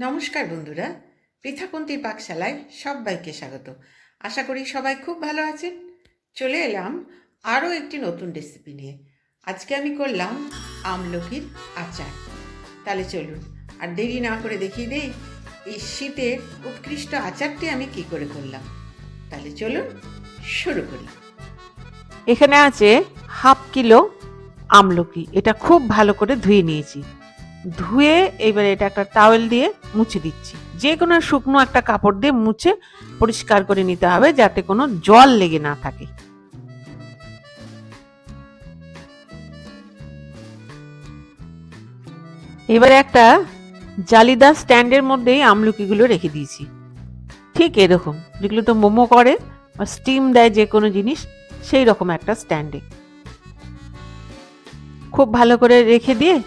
নমস্কার বন্ধুরা, পৃথাপন্থীর পাকশালায় সবাইকে স্বাগত। আশা করি সবাই খুব ভালো আছেন। চলে এলাম আরও একটি নতুন রেসিপি নিয়ে। আজকে আমি করলাম আমলকির আচার। তাহলে চলুন, আর দেরি না করে দেখিয়ে দেই, এই শীতের উৎকৃষ্ট আচারটি আমি কি করে করলাম। তাহলে চলুন শুরু করি। এখানে আছে হাফ কিলো আমলকি, এটা খুব ভালো করে ধুয়ে নিয়েছি। ধুয়ে এবারে এটা একটা টাওয়েল দিয়ে মুছে দিচ্ছি। যে কোনো শুকনো একটা কাপড় দিয়ে মুছে পরিষ্কার করে নিতে হবে যাতে কোনো জল লেগে না থাকে। এবারে একটা জালিদার স্ট্যান্ডের মধ্যেই আমলকিগুলো রেখে দিয়েছি। ঠিক এরকম, যেগুলো তো মোমো করে বা স্টিম দেয় যে কোনো জিনিস সেই রকম একটা স্ট্যান্ডে খুব ভালো করে রেখে দিয়ে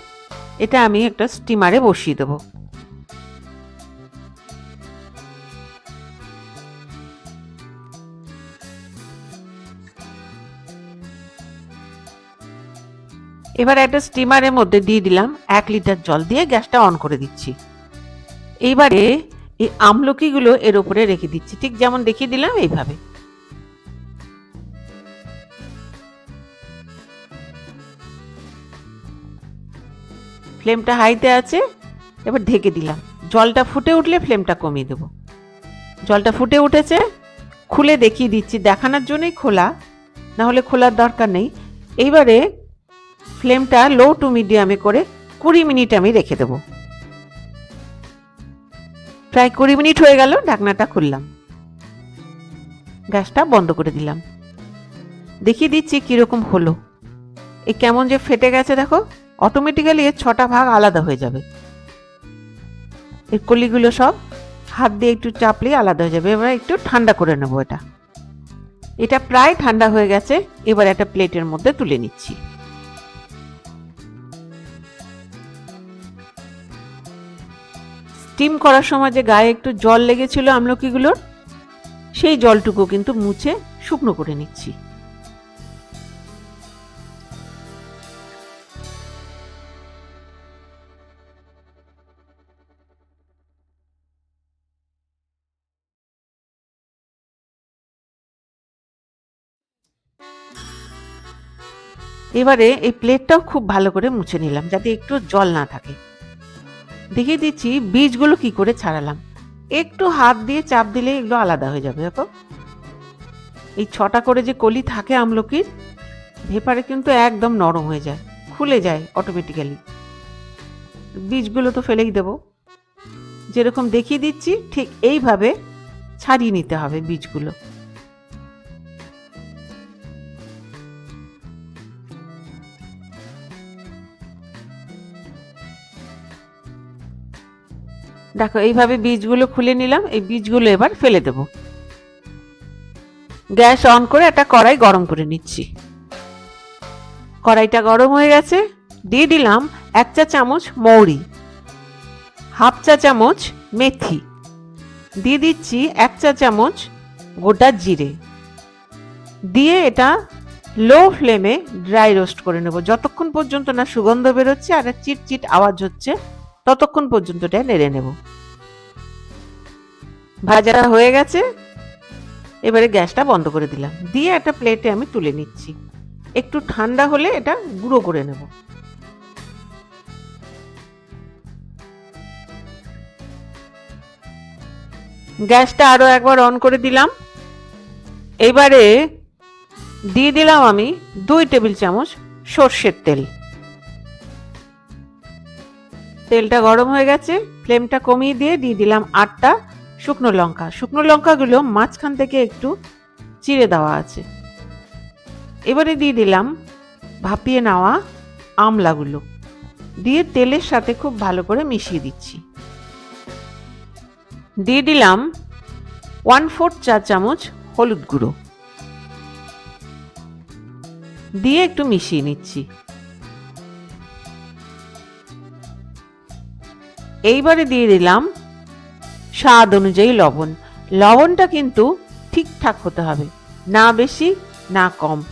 এটা আমি একটা স্টিমারে বসিয়ে দেবো। এবার একটা স্টিমারের মধ্যে দিয়ে দিলাম এক লিটার জল দিয়ে গ্যাসটা অন করে দিচ্ছি। এইবারে এই আমলকিগুলো এর উপরে রেখে দিচ্ছি। ঠিক যেমন দেখিয়ে দিলাম এইভাবে। ফ্লেমটা হাইতে আছে, এবার ঢেকে দিলাম। জলটা ফুটে উঠলে ফ্লেমটা কমিয়ে দেবো। জলটা ফুটে উঠেছে, খুলে দেখিয়ে দিচ্ছি। দেখানোর জন্যই খোলা, না হলে খোলার দরকার নেই। এইবারে ফ্লেমটা লো টু মিডিয়ামে করে কুড়ি মিনিট আমি রেখে দেবো। প্রায় কুড়ি মিনিট হয়ে গেল, ঢাকনাটা খুললাম। গ্যাসটা বন্ধ করে দিলাম। দেখিয়ে দিচ্ছি কীরকম হলো। এই কেমন যে ফেটে গেছে, দেখো। অটোমেটিক্যালি এর ছটা ভাগ আলাদা হয়ে যাবে। এর কলিগুলো সব হাত দিয়ে একটু চাপলেই আলাদা হয়ে যাবে। এবার একটু ঠান্ডা করে নেব এটা। এটা প্রায় ঠান্ডা হয়ে গেছে, এবার একটা প্লেটের মধ্যে তুলে নিচ্ছি। স্টিম করার সময় যে গায়ে একটু জল লেগেছিল আমলকিগুলোর, সেই জলটুকু কিন্তু মুছে শুকনো করে নিচ্ছি। এবারে এই প্লেটটাও খুব ভালো করে মুছে নিলাম, যাতে একটু জল না থাকে। দেখিয়ে দিচ্ছি বীজগুলো কি করে ছাড়ালাম। একটু হাত দিয়ে চাপ দিলে এগুলো আলাদা হয়ে যাবে, দেখো। এই ছটা করে যে কলি থাকে আমলকির ভেপারে কিন্তু একদম নরম হয়ে যায়, খুলে যায় অটোমেটিক্যালি বীজগুলো তো ফেলেই দেবো। যেরকম দেখিয়ে দিচ্ছি, ঠিক এইভাবে ছাড়িয়ে নিতে হবে বীজগুলো। দেখো, এইভাবে বীজগুলো খুলে নিলাম, এই বীজগুলো এবার ফেলে দেব। গ্যাস অন করে একটা কড়াই গরম করে নিচ্ছি। কড়াইটা গরম হয়ে গেছে, দিয়ে দিলাম এক চা চামচ মৌরি, হাফ চা চামচ মেথি, দিয়ে দিচ্ছি এক চা চামচ গোটা জিরে। দিয়ে এটা লো ফ্লেমে ড্রাই রোস্ট করে নেব। যতক্ষণ পর্যন্ত না সুগন্ধ বেরোচ্ছে আর চিট চিট আওয়াজ হচ্ছে ততক্ষণ পর্যন্ত এটা নেড়ে নেব। ভাজাটা হয়ে গেছে। এবারে গ্যাসটা বন্ধ করে দিলাম। দিয়ে একটা প্লেটে আমি তুলে নিচ্ছি। একটু ঠান্ডা হলে এটা গুঁড়ো করে নেব। গ্যাসটা আরও একবার অন করে দিলাম। এবারে দিয়ে দিলাম আমি দুই টেবিল চামচ সর্ষের তেল। তেলটা গরম হয়ে গেছে, ফ্লেমটা কমিয়ে দিয়ে দিয়ে দিলাম আটটা শুকনো লঙ্কা। শুকনো লঙ্কাগুলো মাঝখান থেকে একটু চিড়ে দেওয়া আছে। এবারে দিয়ে দিলাম ভাপিয়ে নেওয়া আমলাগুলো। দিয়ে তেলের সাথে খুব ভালো করে মিশিয়ে দিচ্ছি। দিয়ে দিলাম ওয়ান ফোর্থ চা চামচ হলুদ গুঁড়ো। দিয়ে একটু মিশিয়ে নিচ্ছি। এইবারে দিয়ে দিলাম স্বাদ অনুযায়ী লবণ। লবণটা কিন্তু ঠিকঠাক হতে হবে, না বেশি, না কম।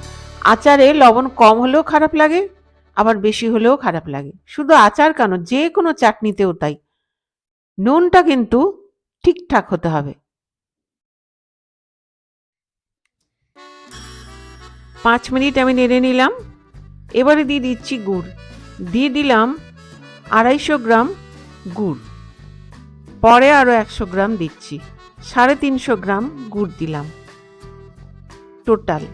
আচারে লবণ কম হলেও খারাপ লাগে, আবার বেশি হলেও খারাপ লাগে। শুধু আচার কেন, যে কোনো চাটনিতেও তাই। নুনটা কিন্তু ঠিকঠাক হতে হবে। পাঁচ মিনিট আমি নেড়ে নিলাম। এবারে দিয়ে দিচ্ছি গুড়। দিয়ে দিলাম আড়াইশো গ্রাম গুড়। পরে আরও একশো গ্রাম দিচ্ছি। সাড়ে তিনশো গ্রাম গুড় দিলাম। টোটাল।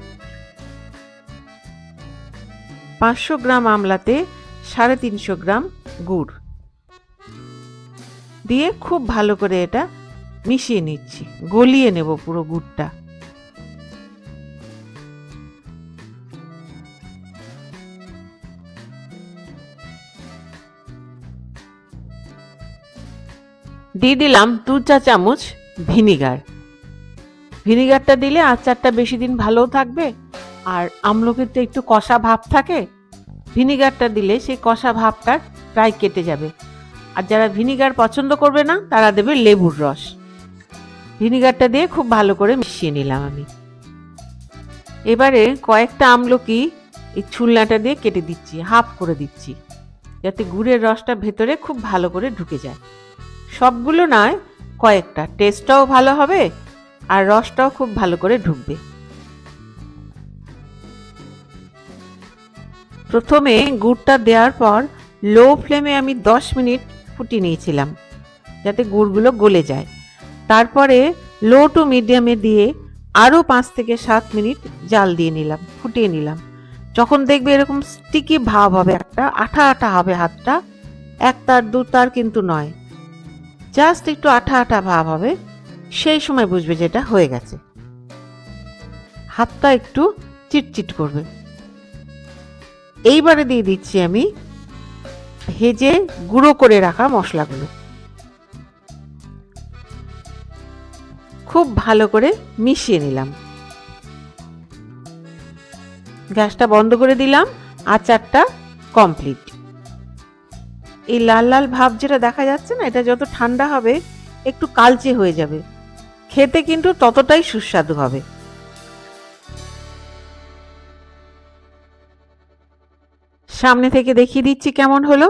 পাঁচশো গ্রাম আমলাতে সাড়ে তিনশো গ্রাম গুড়। দিয়ে খুব ভালো করে এটা মিশিয়ে নিচ্ছি। গলিয়ে নেব পুরো গুড়টা। দিয়ে দিলাম দু চা চামচ ভিনিগার। ভিনিগারটা দিলে আচারটা বেশি দিন ভালোও থাকবে, আর আমলকির তো একটু কষা ভাব থাকে, ভিনিগারটা দিলে সেই কষা ভাবটা প্রায় কেটে যাবে। আর যারা ভিনিগার পছন্দ করবে না, তারা দেবে লেবুর রস। ভিনিগারটা দিয়ে খুব ভালো করে মিশিয়ে নিলাম আমি। এবারে কয়েকটা আমলকি এই ছুলনাটা দিয়ে কেটে দিচ্ছি, হাফ করে দিচ্ছি, যাতে গুড়ের রসটা ভেতরে খুব ভালো করে ঢুকে যায়। সবগুলো নয়, কয়েকটা। টেস্টটাও ভালো হবে আর রসটাও খুব ভালো করে ঢুকবে। প্রথমে গুড়টা দেওয়ার পর লো ফ্লেমে আমি দশ মিনিট ফুটিয়ে নিয়েছিলাম, যাতে গুড়গুলো গলে যায়। তারপরে লো টু মিডিয়ামে দিয়ে আরও পাঁচ থেকে সাত মিনিট জাল দিয়ে নিলাম, ফুটিয়ে নিলাম। যখন দেখবে এরকম স্টিকি ভাব হবে, একটা আঠা আঠা হবে হাতটা, এক তার, দু তার কিন্তু নয়। জাস্ট একটু আঠা আঠা ভাব হবে, সেই সময় বুঝবে যেটা হয়ে গেছে। হাতটা একটু চিটচিট করবে। এইবারে দিয়ে দিচ্ছি আমি ভেজে গুঁড়ো করে রাখা মশলাগুলো। খুব ভালো করে মিশিয়ে নিলাম। গ্যাসটা বন্ধ করে দিলাম, আচারটা কমপ্লিট। এই লাল লাল ভাব যেটা দেখা যাচ্ছে না, এটা যত ঠান্ডা হবে, একটু কালচে হয়ে যাবে। খেতে কিন্তু ততটাই সুস্বাদু হবে। সামনে থেকে দেখিয়ে দিচ্ছি কেমন হলো।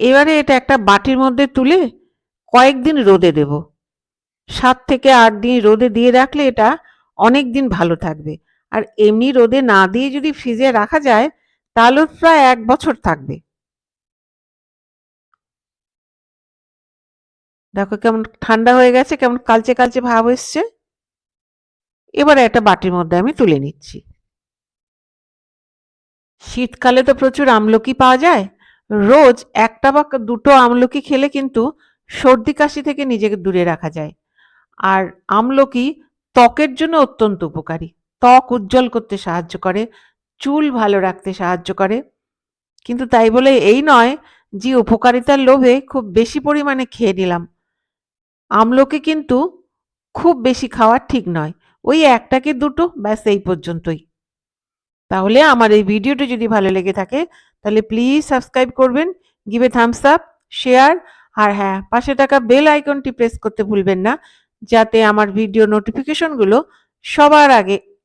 এবারে এটা একটা বাটির মধ্যে তুলে কয়েকদিন রোদে দেব। সাত থেকে আট দিন রোদে দিয়ে রাখলে এটা অনেক দিন ভালো থাকবে। আর এমনি রোদে না দিয়ে যদি ফ্রিজে রাখা যায় তাহলে প্রায় এক বছর থাকবে। দেখো কেমন ঠান্ডা হয়ে গেছে, কেমন কালচে কালচে ভাব এসছে। এবারে একটা বাটির মধ্যে আমি তুলে নিচ্ছি। শীতকালে তো প্রচুর আমলকি পাওয়া যায়। রোজ একটা বা দুটো আমলকি খেলে কিন্তু সর্দি কাশি থেকে নিজেকে দূরে রাখা যায়। আর আমলকি ত্বকের জন্য অত্যন্ত উপকারী। ত্বক উজ্জ্বল করতে সাহায্য করে। চুল ভালো রাখতে সাহায্য করে। কিন্তু তাই বলে এই নয় যে উপকারিতার লোভে খুব বেশি পরিমাণে খেয়ে নিলাম। আমলকি কিন্তু খুব বেশি খাওয়া ঠিক নয়। ওই একটা কি দুটো? ব্যাস এই পর্যন্তই। তাহলে আমার এই ভিডিওটি যদি ভালো লেগে থাকে, তাহলে প্লিজ সাবস্ক্রাইব করবেন গিভে থামস আপ শেয়ার আর হ্যাঁ পাশে থাকা বেল আইকনটি প্রেস করতে ভুলবেন না, যাতে আমার ভিডিও নোটিফিকেশনগুলো সবার আগে